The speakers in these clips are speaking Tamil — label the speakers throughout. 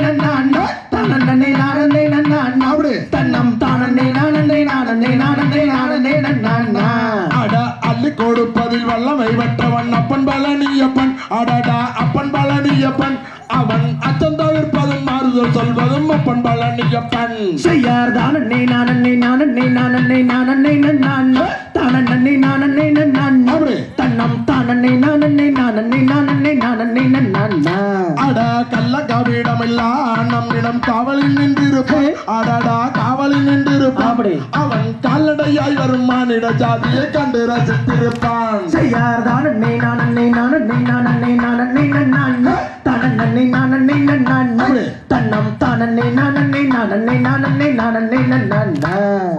Speaker 1: நானே தன்னே நானே தன்னம் தானே நானே நானே நானே நானே
Speaker 2: அட அள்ளி கொடுப்பதில் வல்லமை பெற்றவன் அப்பன் பழனியப்பன். அடடா அப்பன் பழனியப்பன். அவன் அச்சம் தவிர்ப்பதும் மாறுதல் சொல்வதும் அப்பன் பழனியப்பன்.
Speaker 1: செய்யார் தானே நானே
Speaker 2: கள்ள கவிடமில்லா நம்மிடம் காவலில் நின்றிருப்பான் அடடா காவலில் நின்றிருப்பான் அவன் கால்நடையாய் வரும் மானிட ஜாதியை கண்டு ரசித்திருப்பான்
Speaker 1: செய்யார் தானே நானே நானே நானே நானே நான் தானே நானே நான். தன்னம் தானே நானே நானே நானே நானே நான்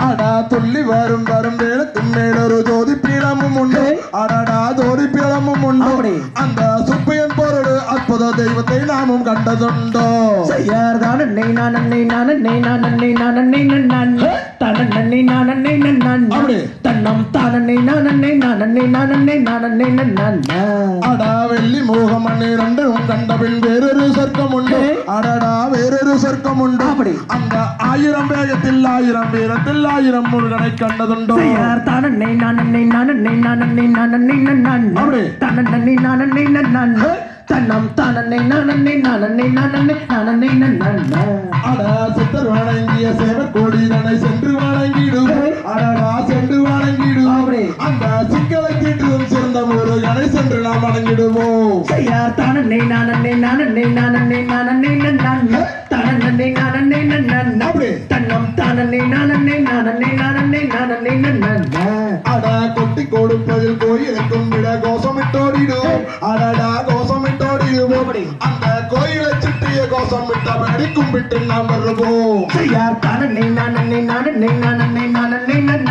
Speaker 2: அடா துள்ளி வரும் வரும் வேளத்தின் மேலொரு ஜோதி பீடமும் உண்டு அடடா ஜோதி பீடமும் உண்டு
Speaker 1: அப்படி.
Speaker 2: அந்த அற்புத தெய்வத்தை நாமும் கண்டதுண்டோ
Speaker 1: செய்யார் தானே நானே நானே நானே நானே நான் தானே நானே நான்
Speaker 2: அப்படி.
Speaker 1: தன்னம் தானே நானே நானே நானே நானே நான்
Speaker 2: அடா வெள்ளி மோகம் அண்ணே ரெண்டும் கண்டபின் வேறொரு சொர்க்கம் உண்டு அடடா வேறொரு சொர்க்கம் உண்டு
Speaker 1: அப்படி.
Speaker 2: அந்த ஆயிரம் வேகத்தில் ஆயிரம் வீரத்தில் ஆயிரம் முருகனை கண்டதுண்டோ
Speaker 1: செய்யார் தானே நானே நானே நானே நானே நான்
Speaker 2: அப்படி.
Speaker 1: தானே நானே நான் தன்னம் தானே நானே நானே நானே நானே நான்
Speaker 2: அடா சித்தர் வணங்கிய சேவர் கோடிதனை சென்று வணங்கிடுவோம் அடடா சென்று வணங்கிடுவோம்
Speaker 1: அப்படி.
Speaker 2: அந்த சிக்கலை தீட்டுவும் சிறந்த முருகனை சென்று நாம் வணங்கிடுவோம்.
Speaker 1: செய்யார் தானே நானே நானே நானே நானே நான் தானே நானே நான்
Speaker 2: அப்படி.
Speaker 1: தன்னம் தானே நானே நானே நானே நானே நான்
Speaker 2: அடா கொட்டி கொடுப்பதில் கோயிலுக்கும் விட கோஷமிட்டோடிடுவோம் அடடா
Speaker 1: அப்படி.
Speaker 2: அந்த கோயிலை சுற்றிய கோஷமிட்டபடி கும்பிட்டு நாம் வருவோம்
Speaker 1: செய்யார் தானே நானே நானே நானே நானே நான் தானே